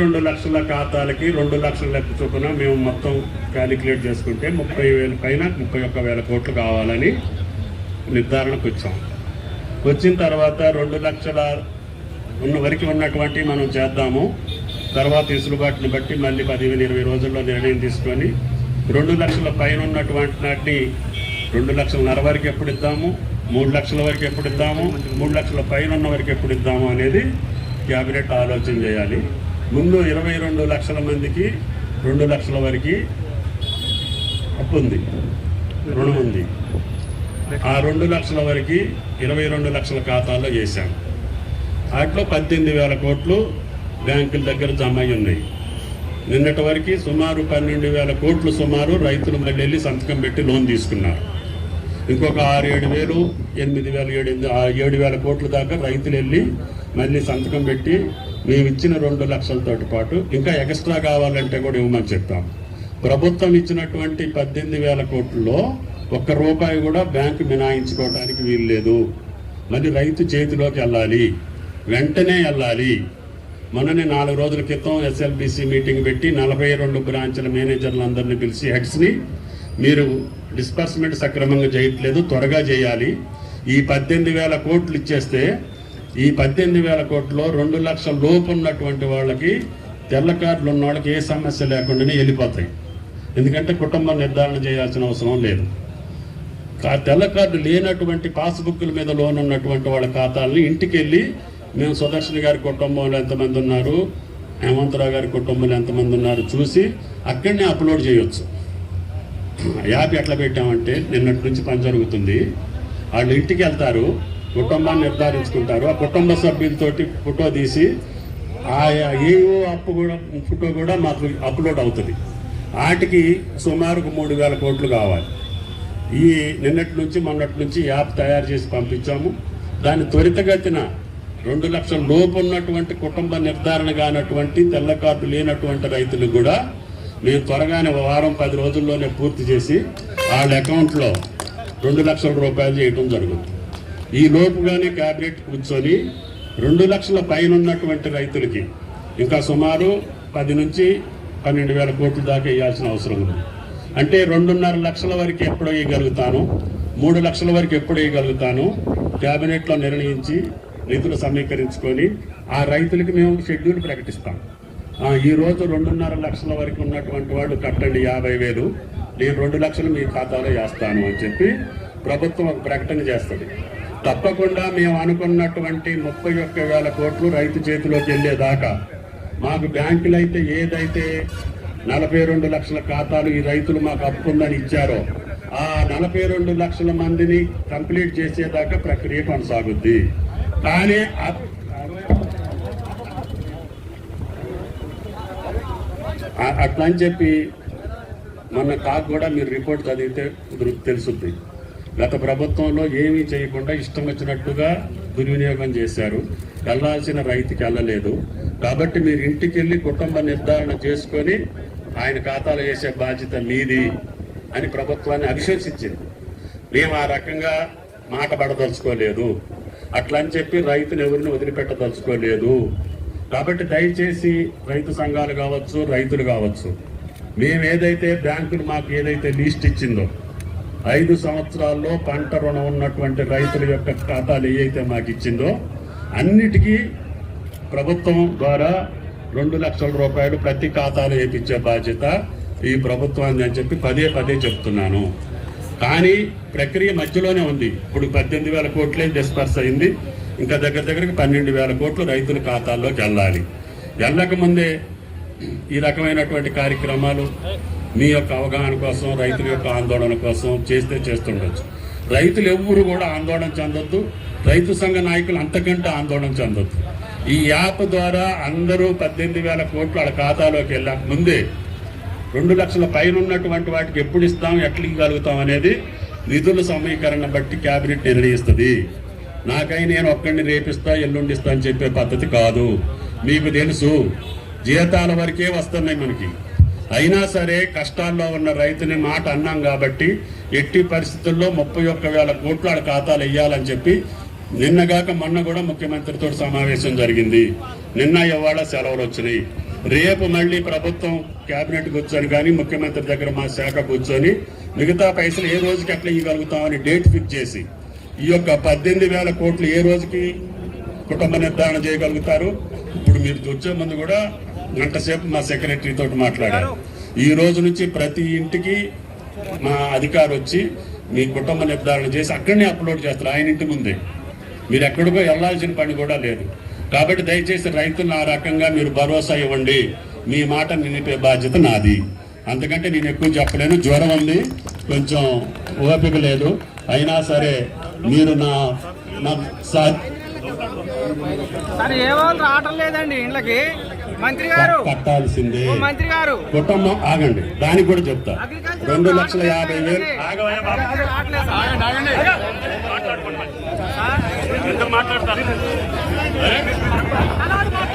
రెండు లక్షల ఖాతాలకి రెండు లక్షల లెక్క చొప్పున మేము మొత్తం క్యాలిక్యులేట్ చేసుకుంటే ముప్పై వేల పైన ముప్పై ఒక్క వేల కోట్లు కావాలని నిర్ధారణకు వచ్చాం. వచ్చిన తర్వాత రెండు లక్షల ఉన్న వరకు ఉన్నటువంటి మనం చేద్దాము. తర్వాత ఇసులుబాటుని బట్టి మళ్ళీ పదిహేను ఇరవై రోజుల్లో నిర్ణయం తీసుకొని రెండు లక్షల పైన ఉన్నటువంటి నాటిని రెండు లక్షలన్నర వరకు ఎప్పుడు ఇద్దాము? మూడు లక్షల వరకు ఎప్పుడు ఇద్దాము? మూడు లక్షల పైన ఉన్న వరకు ఎప్పుడు ఇద్దాము అనేది క్యాబినెట్ ఆలోచన చేయాలి. ముందు ఇరవై రెండు లక్షల మందికి రెండు లక్షల వరకు అప్పు ఉంది. రుణం ఉంది. ఆ రెండు లక్షల వరకు ఇరవై రెండు లక్షల ఖాతాల్లో చేశాం. వాటిలో పద్దెనిమిది వేల కోట్లు బ్యాంకుల దగ్గర జమ అయి ఉన్నాయి. నిన్నటి వరకు సుమారు పన్నెండు వేల కోట్లు సుమారు రైతులు మళ్ళీ వెళ్ళి సంతకం పెట్టి లోన్ తీసుకున్నారు. ఇంకొక ఆరు ఏడు వేలు ఎనిమిది వేల ఏడు ఎనిమిది ఆ ఏడు వేల కోట్ల దాకా రైతులు వెళ్ళి మళ్ళీ సంతకం పెట్టి మేము ఇచ్చిన రెండు లక్షలతో పాటు ఇంకా ఎక్స్ట్రా కావాలంటే కూడా ఇవ్వమని చెప్తాం ప్రభుత్వం ఇచ్చినటువంటి పద్దెనిమిది వేల కోట్లలో ఒక్క రూపాయి కూడా బ్యాంకు మినాయించుకోవడానికి వీలు లేదు మళ్ళీ రైతు చేతిలోకి వెళ్ళాలి. వెంటనే వెళ్ళాలి. మొన్ననే నాలుగు రోజుల క్రితం ఎస్ఎల్బిసి మీటింగ్ పెట్టి నలభై రెండు బ్రాంచ్ల మేనేజర్లందరినీ పిలిచి హెడ్స్ని మీరు డిస్బర్స్మెంట్ సక్రమంగా చేయట్లేదు త్వరగా చేయాలి. ఈ పద్దెనిమిది వేల కోట్లు ఇచ్చేస్తే ఈ పద్దెనిమిది వేల కోట్లలో రెండు లక్షల లోపు ఉన్నటువంటి వాళ్ళకి తెల్ల కార్డులు ఉన్న వాళ్ళకి ఏ సమస్య లేకుండానే వెళ్ళిపోతాయి. ఎందుకంటే కుటుంబం నిర్ధారణ చేయాల్సిన అవసరం లేదు. కా తెల్ల కార్డు లేనటువంటి పాస్బుక్ల మీద లోన్ ఉన్నటువంటి వాళ్ళ ఖాతాలని ఇంటికి వెళ్ళి మేము సుదర్శన్ గారి కుటుంబంలో ఎంతమంది ఉన్నారు హేమంతరావు గారి కుటుంబంలో ఎంతమంది ఉన్నారు చూసి అక్కడనే అప్లోడ్ చేయొచ్చు. యాప్ ఎట్లా పెట్టామంటే నిన్నటి నుంచి పని జరుగుతుంది. వాళ్ళు ఇంటికి వెళ్తారు కుటుంబాన్ని నిర్ధారించుకుంటారు. ఆ కుటుంబ సభ్యులతోటి ఫోటో తీసి ఆ ఏవో అప్పు కూడా ఫోటో కూడా మాకు అప్లోడ్ అవుతుంది. వాటికి సుమారుకు మూడు వేల కోట్లు కావాలి. ఈ నిన్నటి నుంచి మొన్నటి నుంచి యాప్ తయారు చేసి పంపించాము. దాన్ని త్వరితగతిన రెండు లక్షల లోపు ఉన్నటువంటి కుటుంబ నిర్ధారణ కానటువంటి తెల్ల కార్డు లేనటువంటి రైతులు కూడా మేము త్వరగానే ఒక వారం పది రోజుల్లోనే పూర్తి చేసి వాళ్ళ అకౌంట్లో రెండు లక్షల రూపాయలు చేయటం జరుగుతుంది. ఈ లోపుగానే క్యాబినెట్ కూర్చొని రెండు లక్షల పైన ఉన్నటువంటి రైతులకి ఇంకా సుమారు పది నుంచి పన్నెండు వేల కోట్ల దాకా వేయాల్సిన అవసరం ఉంది. అంటే రెండున్నర లక్షల వరకు ఎప్పుడు వేయగలుగుతాను మూడు లక్షల వరకు ఎప్పుడు వేయగలుగుతాను క్యాబినెట్లో నిర్ణయించి నిధులు సమీకరించుకొని ఆ రైతులకి మేము షెడ్యూల్ ప్రకటిస్తాం. ఈరోజు ఈ రోజు రెండున్నర లక్షల వరకు ఉన్నటువంటి వాళ్ళు కట్టండి యాభై వేలు. నేను రెండు లక్షలు మీ ఖాతాలో వేస్తాను అని చెప్పి ప్రభుత్వం ఒక ప్రకటన చేస్తుంది. తప్పకుండా మేము అనుకున్నటువంటి ముప్పై ఒక్క వేల కోట్లు రైతు చేతిలోకి వెళ్ళేదాకా మాకు బ్యాంకులు అయితే ఏదైతే నలభై రెండు లక్షల ఖాతాలు ఈ రైతులు మాకు అప్పు ఉందని ఇచ్చారో ఆ నలభై రెండు లక్షల మందిని కంప్లీట్ చేసేదాకా ప్రక్రియ కొనసాగుద్ది. కానీ ఆ- ఆ- అట్లా అని చెప్పి మన కాకు కూడా మీరు రిపోర్ట్ చదివితే తెలుస్తుంది గత ప్రభుత్వంలో ఏమీ చేయకుండా ఇష్టం వచ్చినట్టుగా దుర్వినియోగం చేశారు. వెళ్ళాల్సిన రైతుకి వెళ్ళలేదు. కాబట్టి మీరు ఇంటికి వెళ్ళి కుటుంబ నిర్ధారణ చేసుకొని ఆయన ఖాతాలో వేసే బాధ్యత మీది అని ప్రభుత్వాన్ని అభిశంసించింది మేము ఆ రకంగా మాట పడదలుచుకోలేదు. అట్లా అని చెప్పి రైతుని ఎవరిని వదిలిపెట్టదలుచుకోలేదు. కాబట్టి దయచేసి రైతు సంఘాలు కావచ్చు రైతులు కావచ్చు మేము ఏదైతే బ్యాంకులు మాకు ఏదైతే లీస్ట్ ఇచ్చిందో ఐదు సంవత్సరాల్లో పంట రుణం ఉన్నటువంటి రైతుల యొక్క ఖాతాలు ఏవైతే మాకు ఇచ్చిందో అన్నిటికీ ప్రభుత్వం ద్వారా రెండు లక్షల రూపాయలు ప్రతి ఖాతాలో వేయించే బాధ్యత ఈ ప్రభుత్వాన్ని అని చెప్పి పదే పదే చెప్తున్నాను. కానీ ప్రక్రియ మధ్యలోనే ఉంది. ఇప్పుడు పద్దెనిమిది వేల కోట్లే డిస్పర్స్ అయింది. ఇంకా దగ్గర దగ్గరికి పన్నెండు వేల కోట్లు రైతుల ఖాతాల్లోకి వెళ్ళాలి. వెళ్ళకముందే ఈ రకమైనటువంటి కార్యక్రమాలు మీ యొక్క అవగాహన కోసం రైతుల యొక్క ఆందోళన కోసం చేస్తే చేస్తుండొచ్చు. రైతులు ఎవ్వరు కూడా ఆందోళన చెందొద్దు. రైతు సంఘ నాయకులు అంతకంటే ఆందోళన చెందొద్దు. ఈ యాప్ ద్వారా అందరూ పద్దెనిమిది వేల కోట్లు వాళ్ళ ఖాతాలోకి వెళ్ళాక ముందే రెండు లక్షల పైన ఉన్నటువంటి వాటికి ఎప్పుడు ఇస్తాం ఎట్లా ఇవ్వగలుగుతాం అనేది నిధుల సమీకరణ బట్టి క్యాబినెట్ నిర్ణయిస్తుంది. నాకై నేను ఒక్కడిని రేపిస్తా ఎల్లుండిస్తా అని చెప్పే పద్ధతి కాదు. మీకు తెలుసు జీతాల వరకే వస్తున్నాయి మనకి. అయినా సరే కష్టాల్లో ఉన్న రైతుని మాట అన్నాం కాబట్టి ఎట్టి పరిస్థితుల్లో ముప్పై ఒక్క వేల కోట్ల ఖాతాలు వేయాలని చెప్పి నిన్నగాక మొన్న కూడా ముఖ్యమంత్రితో సమావేశం జరిగింది. నిన్న ఇవాళ సెలవులు వచ్చినాయి. రేపు మళ్ళీ ప్రభుత్వం కేబినెట్ కూర్చొని కానీ ముఖ్యమంత్రి దగ్గర మా శాఖ కూర్చొని మిగతా పైసలు ఏ రోజుకి అట్లా ఇవ్వగలుగుతామని డేట్ ఫిక్స్ చేసి ఈ యొక్క పద్దెనిమిది వేల కోట్లు ఏ రోజుకి కుటుంబ నిర్ధారణ చేయగలుగుతారు? ఇప్పుడు మీరు వచ్చే ముందు కూడా గంట సేపు మా సెక్రటరీ తోటి మాట్లాడారు. ఈ రోజు నుంచి ప్రతి ఇంటికి మా అధికారి వచ్చి మీ కుటుంబ నిర్ధారణ చేసి అక్కడనే అప్లోడ్ చేస్తారు. ఆయన ఇంటి ముందే. మీరు ఎక్కడికో వెళ్ళాల్సిన పని కూడా లేదు. కాబట్టి దయచేసి రైతులను ఆ రకంగా మీరు భరోసా ఇవ్వండి. మీ మాట నిలిపే బాధ్యత నాది. అందుకంటే నేను ఎక్కువ చెప్పలేను. జ్వరం ఉంది. కొంచెం ఓపిక లేదు. అయినా సరే మీరు నా సార్. ఏ వాళ్ళు రావటం లేదండి ఇండ్లకి. మంత్రి గారు. కట్టాల్సిందే ఓ మంత్రి గారు. కుటుంబం ఆగండి. దానికి కూడా చెప్తా. రెండు లక్షల యాభై వేలు. రావట్లేదు సార్.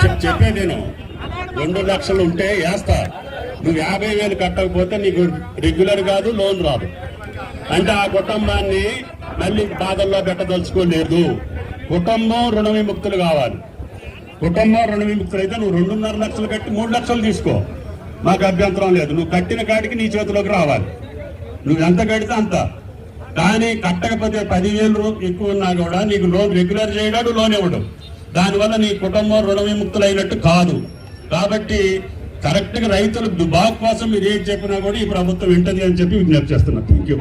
చెప్- చెప్పేదేను రెండు లక్షలు ఉంటే వేస్తా. నువ్వు యాభై వేలు కట్టకపోతే నీకు రెగ్యులర్ కాదు లోన్ రాదు. అంటే ఆ కుటుంబాన్ని మళ్ళీ బాధల్లో పెట్టదలుచుకోలేదు. కుటుంబం రుణ విముక్తులు కావాలి. కుటుంబం రుణ విముక్తులు అయితే నువ్వు రెండున్నర లక్షలు కట్టి మూడు లక్షలు తీసుకో. మాకు అభ్యంతరం లేదు. నువ్వు కట్టిన కాడికి నీ చేతిలోకి రావాలి. నువ్వు ఎంత కడితే అంత. కానీ కట్టకపోతే పదివేలు ఎక్కువ ఉన్నా కూడా నీకు లోన్ రెగ్యులర్ చేయడాడు లోన్ ఇవ్వడం. దానివల్ల నీ కుటుంబం రుణ విముక్తులు అయినట్టు కాదు. కాబట్టి కరెక్ట్గా రైతులకు కోసం మీరు ఏం చెప్పినా కూడా ఈ ప్రభుత్వం వింటది అని చెప్పి విజ్ఞప్తి చేస్తున్నా. Thank you